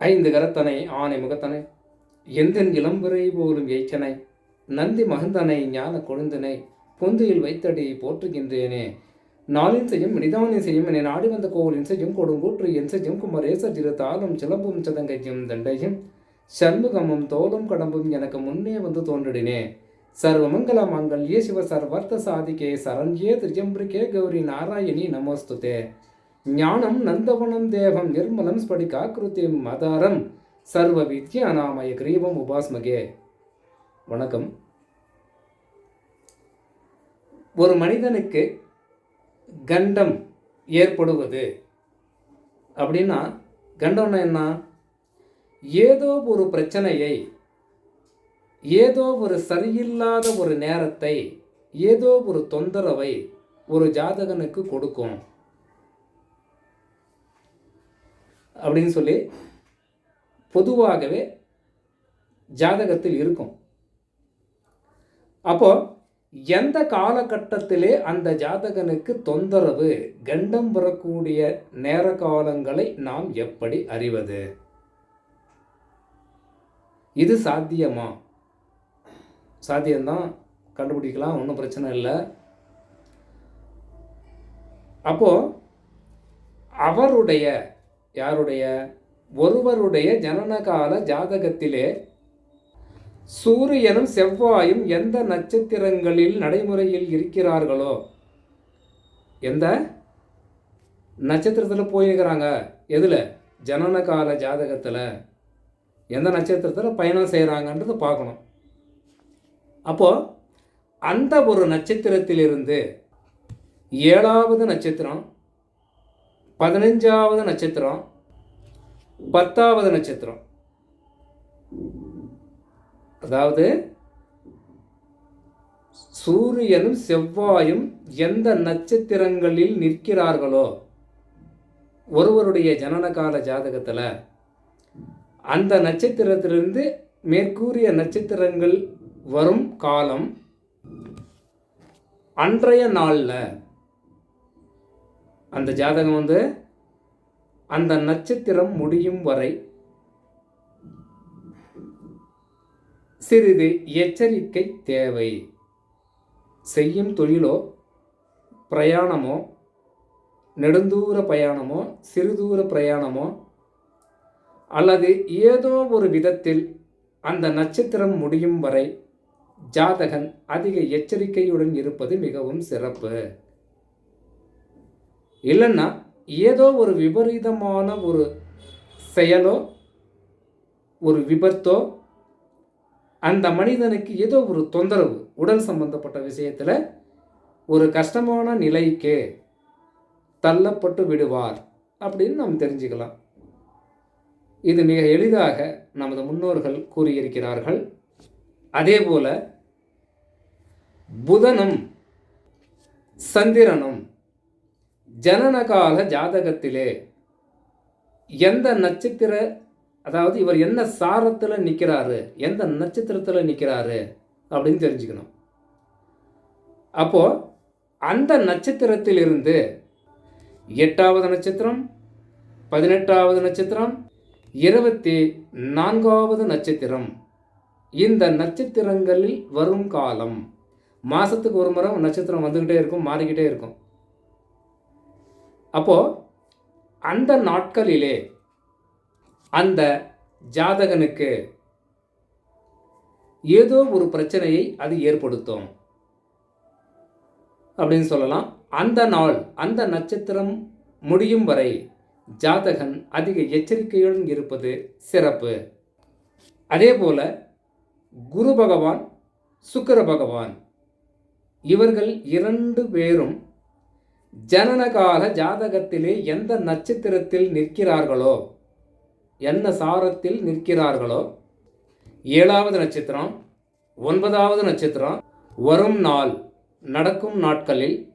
ஐந்து கரத்தனை ஆனை முகத்தனை எந்தன் இளம்புரை போலும் எய்ச்சனை நந்தி மகந்தனை ஞான கொழுந்தனை பொந்தியில் வைத்தடி போற்றுகின்றேனே. நாளின் செய்யும் நிதானின் செய்யும் என்னை நாடி வந்த கோவிலின் செய்யும் கொடுங்கூற்று என் செய்யும் குமரேச திரு தாளும் சிலம்பும் சதங்கையும் தண்டையும் சண்முகமும் தோளும் கடம்பும் எனக்கு முன்னே வந்து தோன்றிடினே சர்வமங்கல மாங்கல்யே சிவ சர்வர்த்த சாதிகே சரண்யே திரியம்பிரிகே கௌரி நாராயணி நமோஸ்துதே. ஞானம் நந்தவனம் தேவம் நிர்மலம் ஸ்படிகாக்கிருத்திம் மதாரம். சர்வ வித்யாநாமய கிரீவம் உபாஸ்மகே. வணக்கம். ஒரு மனிதனுக்கு கண்டம் ஏற்படுவது அப்படின்னா கண்டம்னா என்ன? ஏதோ ஒரு பிரச்சனையை ஏதோ ஒரு சரியில்லாத ஒரு நேரத்தை ஏதோ ஒரு தொந்தரவை ஒரு ஜாதகனுக்கு கொடுக்கும். அப்படின்னு சொல்லி பொதுவாகவே ஜாதகத்தில் இருக்கும். அப்போ எந்த காலகட்டத்திலே அந்த ஜாதகனுக்கு தொந்தரவு கண்டம் பெறக்கூடிய நேர காலங்களை நாம் எப்படி அறிவது? இது சாத்தியமா? சாத்தியம்தான். கண்டுபிடிக்கலாம் ஒன்றும் பிரச்சனை இல்லை. அப்போ அவருடைய யாருடைய? ஒருவருடைய ஜனனகால ஜாதகத்திலே சூரியனும் செவ்வாயும் எந்த நட்சத்திரங்களில் நடைமுறையில் இருக்கிறார்களோ? எந்த? நட்சத்திரத்தில் போயிருக்கிறாங்க. எதில்? ஜனனகால ஜாதகத்தில். எந்த நட்சத்திரத்தில் பயணம் செய்கிறாங்கன்றது பார்க்கணும். அப்போது அந்த ஒரு நட்சத்திரத்திலிருந்து ஏழாவது நட்சத்திரம் பதினஞ்சாவது நட்சத்திரம் பத்தாவது நட்சத்திரம். அதாவது சூரியனும் செவ்வாயும் எந்த நட்சத்திரங்களில் நிற்கிறார்களோ ஒருவருடைய ஜனனகால ஜாதகத்தில் அந்த நட்சத்திரத்திலிருந்து மேற்கூறிய நட்சத்திரங்கள் வரும் காலம் அன்றைய நாளில். அந்த ஜாதகம் வந்து அந்த நட்சத்திரம் முடியும் வரை சிறிது எச்சரிக்கை தேவை. செய்யும் தொழிலோ பிரயாணமோ நெடுந்தூர பிரயாணமோ சிறுதூர பிரயாணமோ அல்லது ஏதோ ஒரு விதத்தில் அந்த நட்சத்திரம் முடியும் வரை ஜாதகன் அதிக எச்சரிக்கையுடன் இருப்பது மிகவும் சிறப்பு. இல்லைன்னா ஏதோ ஒரு விபரீதமான ஒரு செயலோ ஒரு விபத்தோ அந்த மனிதனுக்கு ஏதோ ஒரு தொந்தரவு உடல் சம்பந்தப்பட்ட விஷயத்தில் ஒரு கஷ்டமான நிலைக்கு தள்ளப்பட்டு விடுவார் அப்படின்னு நாம் தெரிஞ்சுக்கலாம். இது மிக எளிதாக நமது முன்னோர்கள் கூறியிருக்கிறார்கள். அதே போல புதனும் சந்திரனும் ஜனனகால ஜாதகத்திலே எந்த நட்சத்திர அதாவது இவர் என்ன சாரத்தில் நிற்கிறாரு எந்த நட்சத்திரத்தில் நிற்கிறாரு அப்படின்னு தெரிஞ்சுக்கணும். அப்போது அந்த நட்சத்திரத்திலிருந்து எட்டாவது நட்சத்திரம் பதினெட்டாவது நட்சத்திரம் இருபத்தி நான்காவது நட்சத்திரம் இந்த நட்சத்திரங்களில் வரும் காலம் மாதத்துக்கு ஒரு முறை நட்சத்திரம் வந்துக்கிட்டே இருக்கும் மாறிக்கிட்டே இருக்கும். அப்போது அந்த நாட்களிலே அந்த ஜாதகனுக்கு ஏதோ ஒரு பிரச்சனையை அது ஏற்படுத்தும். அப்படின்னு சொல்லலாம். அந்த நாள் அந்த நட்சத்திரம் முடியும் வரை ஜாதகன் அதிக எச்சரிக்கையுடன் இருப்பது சிறப்பு. அதே போல குரு பகவான் சுக்கர பகவான் இவர்கள் இரண்டு பேரும் ஜனனகால ஜாதகத்திலே எந்த நட்சத்திரத்தில் நிற்கிறார்களோ என்ன சாரத்தில் நிற்கிறார்களோ ஏழாவது நட்சத்திரம் ஒன்பதாவது நட்சத்திரம் வரும் நாள் நடக்கும் நாட்களில்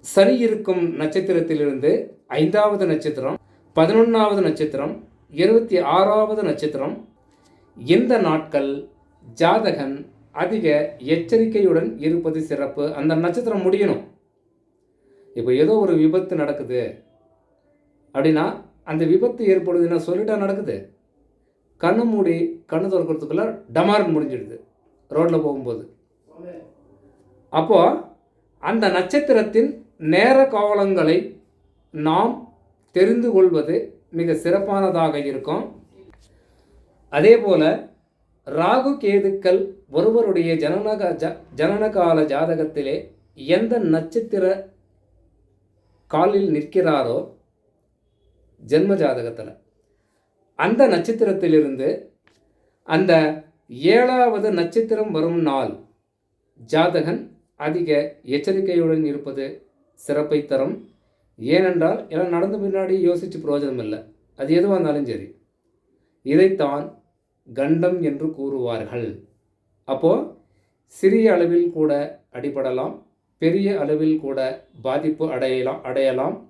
சனி இருக்கும் நட்சத்திரத்திலிருந்து ஐந்தாவது நட்சத்திரம் பதினொன்றாவது நட்சத்திரம் இருபத்தி ஆறாவது நட்சத்திரம். இந்த நாட்கள் ஜாதகன் அதிக எச்சரிக்கையுடன் இருப்பது சிறப்பு. அந்த நட்சத்திரம் முடியணும். இப்போ ஏதோ ஒரு விபத்து நடக்குது. அப்படின்னா அந்த விபத்து ஏற்படுதுன்னா சொல்லிட்டா நடக்குது. கண்ணு மூடி கண்ணு திறக்கிறதுக்குள்ள டமார்னு முடிஞ்சிடுது. ரோட்டில் போகும்போது. அப்போது அந்த நட்சத்திரத்தின் நேர காவலங்களை நாம் தெரிந்து கொள்வது மிக சிறப்பானதாக இருக்கும். அதே போல் ராகு கேதுக்கள் ஒருவருடைய ஜனனக ஜ ஜனனகால ஜாதகத்திலே எந்த நட்சத்திர காலில் நிற்கிறாரோ? ஜென்ம ஜாதகத்தில். அந்த நட்சத்திரத்திலிருந்து அந்த ஏழாவது நட்சத்திரம் வரும் நாள் ஜாதகன் அதிக எச்சரிக்கையுடன் இருப்பது சிறப்பை தரும். ஏனென்றால் எல்லாம் நடந்த பின்னாடி யோசித்து பிரயோஜனம் இல்லை அது எதுவாக இருந்தாலும் சரி. இதைத்தான் கண்டம் என்று கூறுவார்கள். அப்போது சிறிய அளவில் கூட அடிபடலாம். பெரிய அளவில் கூட பாதிப்பு அடையலாம் அடையலாம்.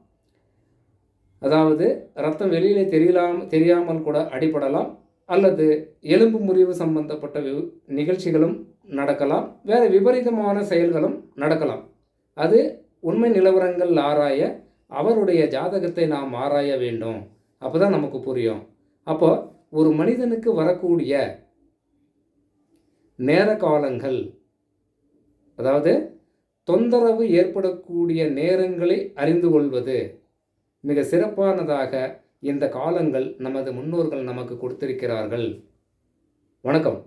அதாவது ரத்தம் வெளியிலே தெரியலாம் தெரியாமல் கூட அடிபடலாம் அல்லது எலும்பு முறிவு சம்பந்தப்பட்ட வி- நிகழ்ச்சிகளும் நடக்கலாம் வேறு விபரீதமான செயல்களும் நடக்கலாம். அது உண்மை நிலவரங்கள் ஆராய அவருடைய ஜாதகத்தை நாம் ஆராய வேண்டும். அப்போ தான் நமக்கு புரியும். அப்போ ஒரு மனிதனுக்கு வரக்கூடிய நேர காலங்கள் அதாவது தொந்தரவு ஏற்படக்கூடிய நேரங்களை அறிந்து கொள்வது மிக சிறப்பானதாக இந்த காலங்கள் நமது முன்னோர்கள் நமக்கு கொடுத்திருக்கிறார்கள். வணக்கம்.